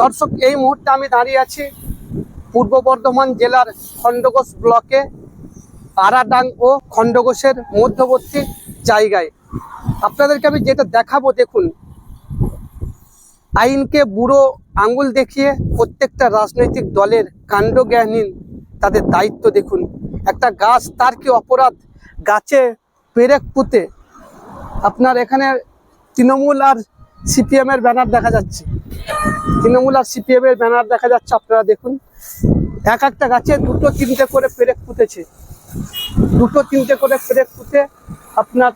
দর্শক, এই মুহূর্তে আমি দাঁড়িয়ে আছি পূর্ব বর্ধমান জেলার খণ্ডঘোষ ব্লকে আরাডাং ও খণ্ডঘোষের মধ্যবর্তী জায়গায়। আপনাদেরকে আমি যেটা দেখাবো, দেখুন। আইনকে বুড়ো আঙ্গুল দেখিয়ে প্রত্যেকটা রাজনৈতিক দলের কাণ্ডজ্ঞানহীন তাদের দায়িত্ব দেখুন। একটা গাছ, তার কি অপরাধ? গাছে পেরেক পুঁতে। আপনার এখানে তৃণমূল আর সিপিএম এর ব্যানার দেখা যাচ্ছে। তৃণমূল আর সিপিএম এর ব্যানার দেখা যাচ্ছে, আপনারা দেখুন। এক একটা গাছে দুটো তিনটে করে পেরেক পুঁতেছে। দুটো তিনটে করে পেরেক পুঁতে আপনার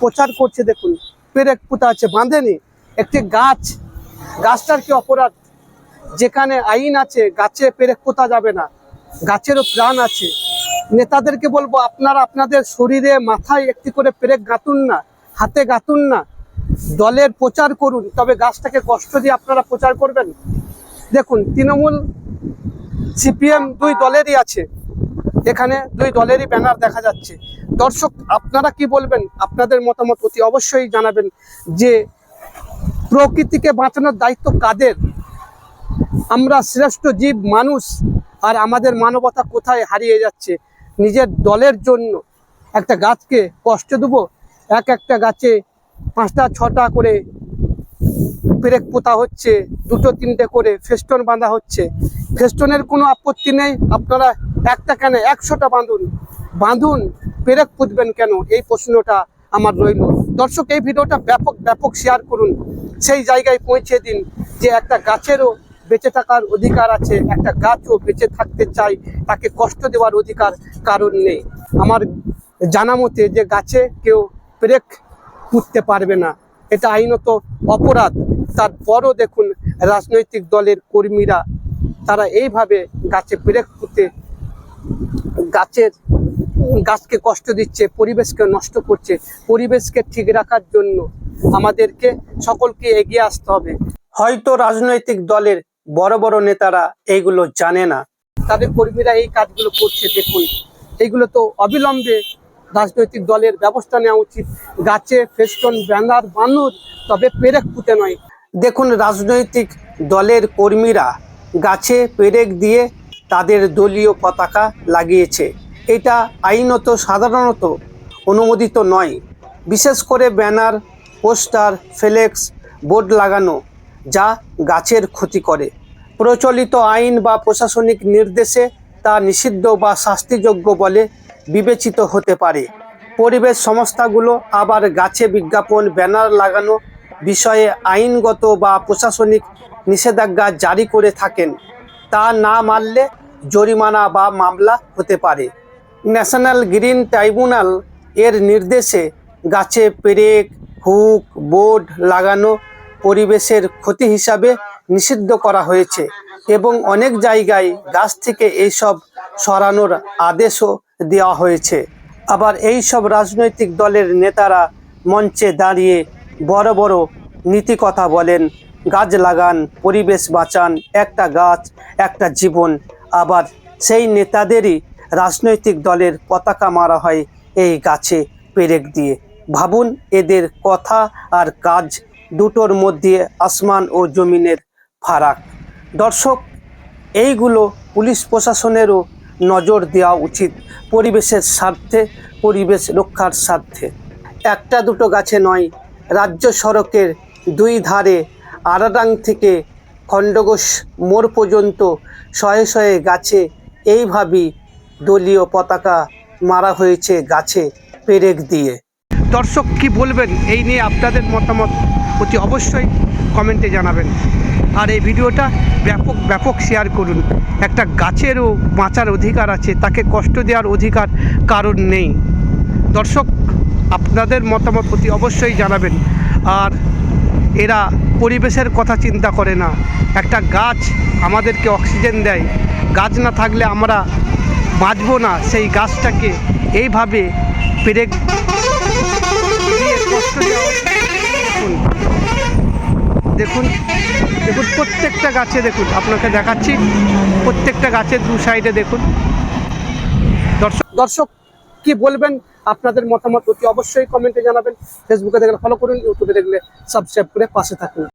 প্রচার করছে, দেখুন। পেরেক পুঁতা আছে, বাঁধেনি। একটি গাছ, গাছটার কি অপরাধ? যেখানে আইন আছে, গাছে পেরেক পোতা যাবে না। গাছেরও প্রাণ আছে। নেতাদেরকে বলব, আপনারা আপনাদের শরীরে, মাথায় একটি করে পেরেক গাঁতুন না, হাতে গাঁতুন না। দলের প্রচার করুন, তবে গাছটাকে কষ্ট দিয়ে আপনারা প্রচার করবেন? দেখুন, তৃণমূল সিপিএম দুই দলেরই আছে। এখানে দুই দলেরই ব্যানার দেখা যাচ্ছে। দর্শক, আপনারা কি বলবেন? আপনাদের মতামত অতি অবশ্যই জানাবেন যে প্রকৃতিকে বাঁচানোর দায়িত্ব কাদের? আমরা শ্রেষ্ঠ জীব, মানুষ, আর আমাদের মানবতা কোথায় হারিয়ে যাচ্ছে? নিজের দলের জন্য একটা গাছকে কষ্ট দেবো? এক একটা গাছে পাঁচটা, ছটা করে পেরেক পোতা হচ্ছে, দুটো, তিনটে করে ফেস্টন বাঁধা হচ্ছে। ফেস্টনের কোনো আপত্তি নেই, আপনারা একটা কেন একশোটা বাঁধুন। বাঁধুন পেরেক পুঁতবেন কেন? এই প্রশ্নটা আমার রইল। দর্শক, এই ভিডিওটা ব্যাপক ব্যাপক শেয়ার করুন। সেই জায়গায় পৌঁছে দিন যে একটা গাছেরও বেঁচে থাকার অধিকার আছে, একটা গাছও বেঁচে থাকতে চাই তাকে কষ্ট দেওয়ার অধিকার কারণ নেই। আমার জানা মতে যে গাছে কেউ ব্রেক পুঁততে পারবে না। এটা আইনত অপরাধ। তারপরও দেখুন, রাজনৈতিক দলের কর্মীরা, তারা এইভাবে গাছে ব্রেক পুঁতে, গাছের গাছকে কষ্ট দিচ্ছে, পরিবেশকে নষ্ট করছে। পরিবেশকে ঠিক রাখার জন্য আমাদেরকে সকলকে এগিয়ে আসতে হবে। হয়তো রাজনৈতিক দলের বড় বড় নেতারা এইগুলো জানে না। তাদের কর্মীরা এই কাজগুলো করছে, দেখুন। এইগুলো তো অবিলম্বে রাজনৈতিক দলের ব্যবস্থা নেওয়া উচিত। গাছে ফেস্টন, ব্যানার, বানুর, তবে পেরেক পুঁতে নয়। দেখুন রাজনৈতিক দলের কর্মীরা গাছে পেরেক দিয়ে তাদের দলীয় পতাকা লাগিয়েছে। এটা আইনত, সাধারণত অনুমোদিত নয়। বিশেষ করে ব্যানার, পোস্টার, ফ্লেক্স, বোর্ড লাগানো, যা গাছের ক্ষতি করে। প্রচলিত আইন বা প্রশাসনিক নির্দেশে তা নিষিদ্ধ বা শাস্তিযোগ্য বলে বিবেচিত হতে পারে। পরিবেশ সংস্থাগুলো আবার গাছে বিজ্ঞাপন, ব্যানার লাগানো বিষয়ে আইনগত বা প্রশাসনিক নিষেধাজ্ঞা জারি করে থাকেন। তা না মানলে জরিমানা বা মামলা হতে পারে। ন্যাশনাল গ্রিন ট্রাইব্যুনাল এর নির্দেশে গাছে পেরেক, হুক, বোর্ড লাগানো পরিবেশের ক্ষতি হিসাবে নিষিদ্ধ করা হয়েছে এবং অনেক জায়গায় গাছ থেকে এইসব সরানোর আদেশও দেওয়া হয়েছে। আবার এই সব রাজনৈতিক দলের নেতারা মঞ্চে দাঁড়িয়ে বড় বড় নীতি কথা বলেন। গাছ লাগান, পরিবেশ বাঁচান, একটা গাছ, একটা জীবন। আবার সেই নেতাদেরই রাজনৈতিক দলের পতাকা মারা হয় এই গাছে পেরেক দিয়ে। ভাবুন, এদের কথা আর কাজ দুটোর মধ্যে আসমান ও জমিনের ফারাক। দর্শক, এইগুলো পুলিশ প্রশাসনেরও নজর দেওয়া উচিত পরিবেশের স্বার্থে, পরিবেশ রক্ষার স্বার্থে। একটা দুটো গাছে নয়, রাজ্য সড়কের দুই ধারে আরাডাং থেকে খণ্ডঘোষ মোড় পর্যন্ত শয়ে শয়ে গাছে এইভাবেই দলীয় পতাকা মারা হয়েছে গাছে পেরেক দিয়ে। দর্শক কি বলবেন? এই নিয়ে আপনাদের মতামত অতি অবশ্যই কমেন্টে জানাবেন। আর এই ভিডিওটা ব্যাপক ব্যাপক শেয়ার করুন। একটা গাছেরও বাঁচার অধিকার আছে, তাকে কষ্ট দেওয়ার অধিকার কারণ নেই। দর্শক, আপনাদের মতামত প্রতি অবশ্যই জানাবেন। আর এরা পরিবেশের কথা চিন্তা করে না। একটা গাছ আমাদেরকে অক্সিজেন দেয়। গাছ না থাকলে আমরা বাঁচবো না। সেই গাছটাকে এইভাবে পেরেক দিয়ে কষ্ট দেওয়া দেখুন দেখুন দেখুন, প্রত্যেকটা গাছে দেখুন, আপনাকে দেখাচ্ছি, প্রত্যেকটা গাছের দু সাইডে দেখুন। দর্শক দর্শক, কি বলবেন? আপনাদের মতামত অতি অবশ্যই কমেন্টে জানাবেন। ফেসবুকে দেখলে ফলো করুন, ইউটিউবে দেখলে সাবস্ক্রাইব করে পাশে থাকুন।